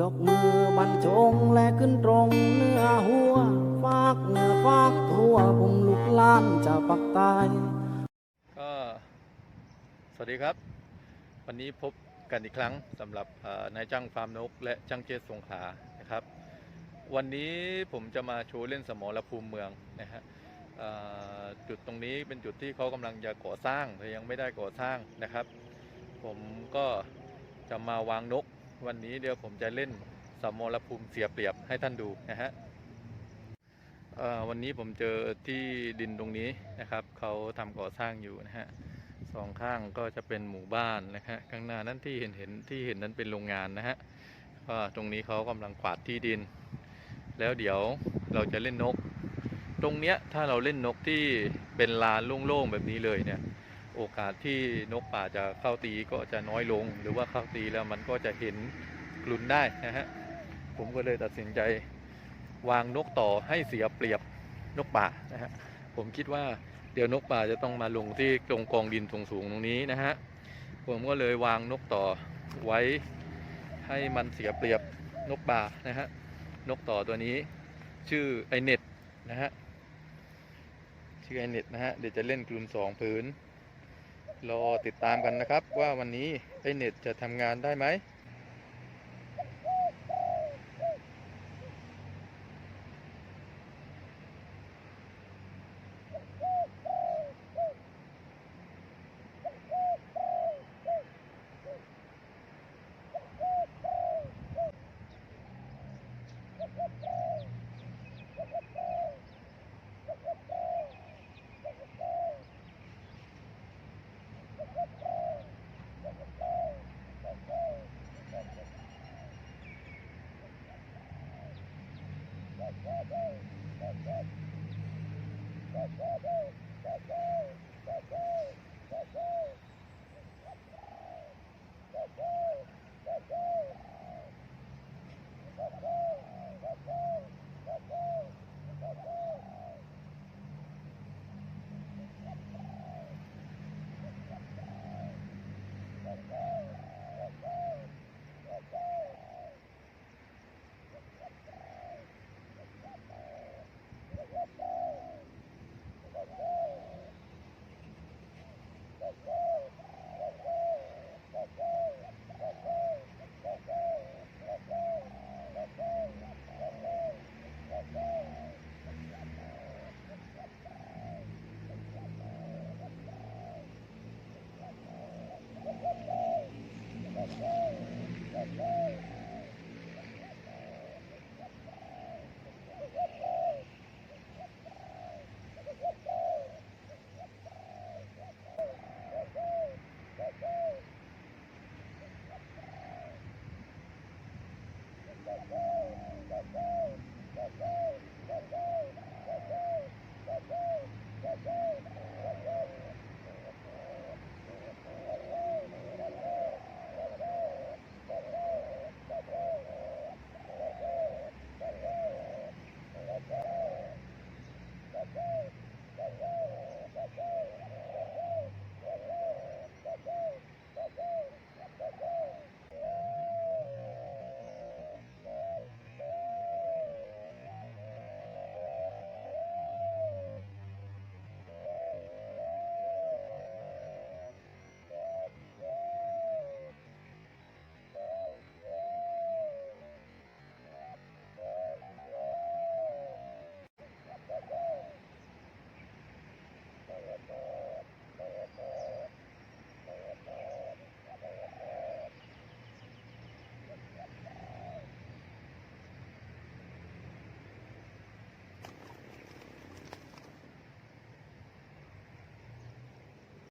ยกมือบรรจงและขึ้นตรงเนื้อหัว ฟากเหนื้อฟากทั่วผมลุกล้านจากปักใต้ก็สวัสดีครับ วันนี้พบกันอีกครั้งสำหรับนายจ้างฟาร์มนก และจ้างเจสสงขานะครับ วันนี้ผมจะมาโชว์เล่นสมรภูมิเมืองนะฮะจุดตรงนี้เป็นจุดที่เขากำลังจะก่อสร้างแต่ยังไม่ได้ก่อสร้างนะครับ ผมก็จะมาวางนก วันนี้เดี๋ยวผมจะเล่นสมรภูมิเสียเปรียบให้ท่านดูนะฮะวันนี้ผมเจอที่ดินตรงนี้นะครับเขาทำก่อสร้างอยู่นะฮะสองข้างก็จะเป็นหมู่บ้านนะฮะข้างหน้านั้นที่เห็นเห็นที่เห็นนั้นเป็นโรงงานนะฮะก็ตรงนี้เขากำลังขวาดที่ดิน แล้วเดี๋ยวเราจะเล่นนก ตรงเนี้ยถ้าเราเล่นนกที่เป็นลานโล่งๆแบบนี้เลยเนี่ย โอกาสที่นกป่าจะเข้าตีก็จะน้อยลง หรือว่าเข้าตีแล้วมันก็จะเห็นกลุ่นได้นะฮะผมก็เลยตัดสินใจวางนกต่อให้เสียเปรียบนกป่านะฮะผมคิดว่าเดี๋ยวนกป่าจะต้องมาลงที่ตรงกองดินสูงๆตรงนี้นะฮะผมก็เลยวางนกต่อไว้ให้มันเสียเปรียบนกป่านะฮะนกต่อตัวนี้ชื่อไอเน็ตนะฮะชื่อไอเน็ตนะฮะเดี๋ยวจะเล่นกลุ่มสองพื้น รอติดตามกันนะครับ ว่าวันนี้ไอเน็ตจะทำงานได้ไหม เ